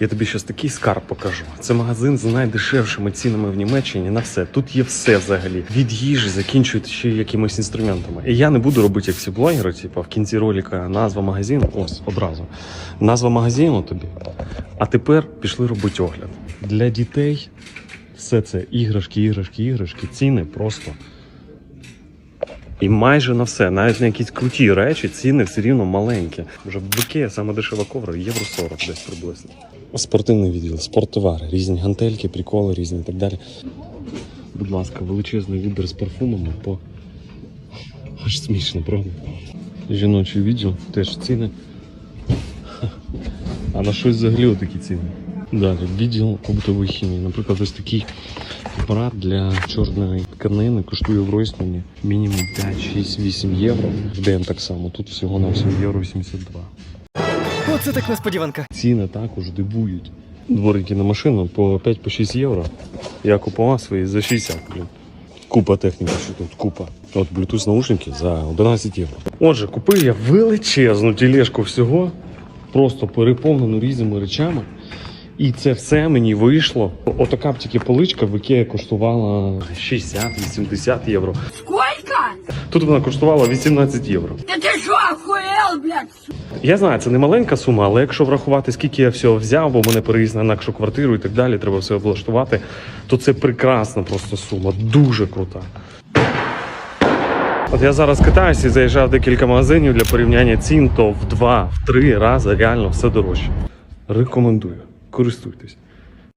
Я тобі зараз такий скарб покажу. Це магазин з найдешевшими цінами в Німеччині на все. Тут є все взагалі. Від їжі закінчують ще якимись інструментами. І я не буду робити як всі блогери, типу, в кінці ролика назва магазину. Ось одразу. Назва магазину тобі. А тепер пішли робити огляд. Для дітей все це іграшки, іграшки, іграшки, ціни просто. І майже на все, навіть на якісь круті речі, ціни все рівно маленькі. Вже в Ікея саме дешева ковра, євро 40 десь приблизно. Спортивний відділ, спорттовари, різні гантельки, приколи різні і так далі. Будь ласка, величезний вибір з парфумами по аж смішно, правда? Жіночий відділ, теж ціни. А на щось взагалі такі ціни. Далі, відділ побутової хімії. Наприклад, ось такий апарат для чорної тканини коштує в Ройсмані мінімум 5, 6, 8 євро. В день так само. Тут всього на всього євро 82. Оце так несподіванка. Ціни також дивують. Дворики на машину по 5-6 євро. Я купував свої за 60, блін. Купа техніки, що тут купа. От Bluetooth наушники за 11 євро. Отже, купив я величезну тележку всього, просто переповнену різними речами. І це все мені вийшло. Отака б тільки поличка в Ікеї коштувала 60-80 євро. Сколько? Тут вона коштувала 18 євро. Да ты что, охуел, блядь? Я знаю, це не маленька сума, але якщо врахувати, скільки я всього взяв, бо в мене переїзд на інакшу квартиру і так далі, треба все облаштувати, то це прекрасна просто сума, дуже крута. От я зараз катаюся і заїжджав декілька магазинів для порівняння цін, то в два, в три рази реально все дорожче. Рекомендую, користуйтесь.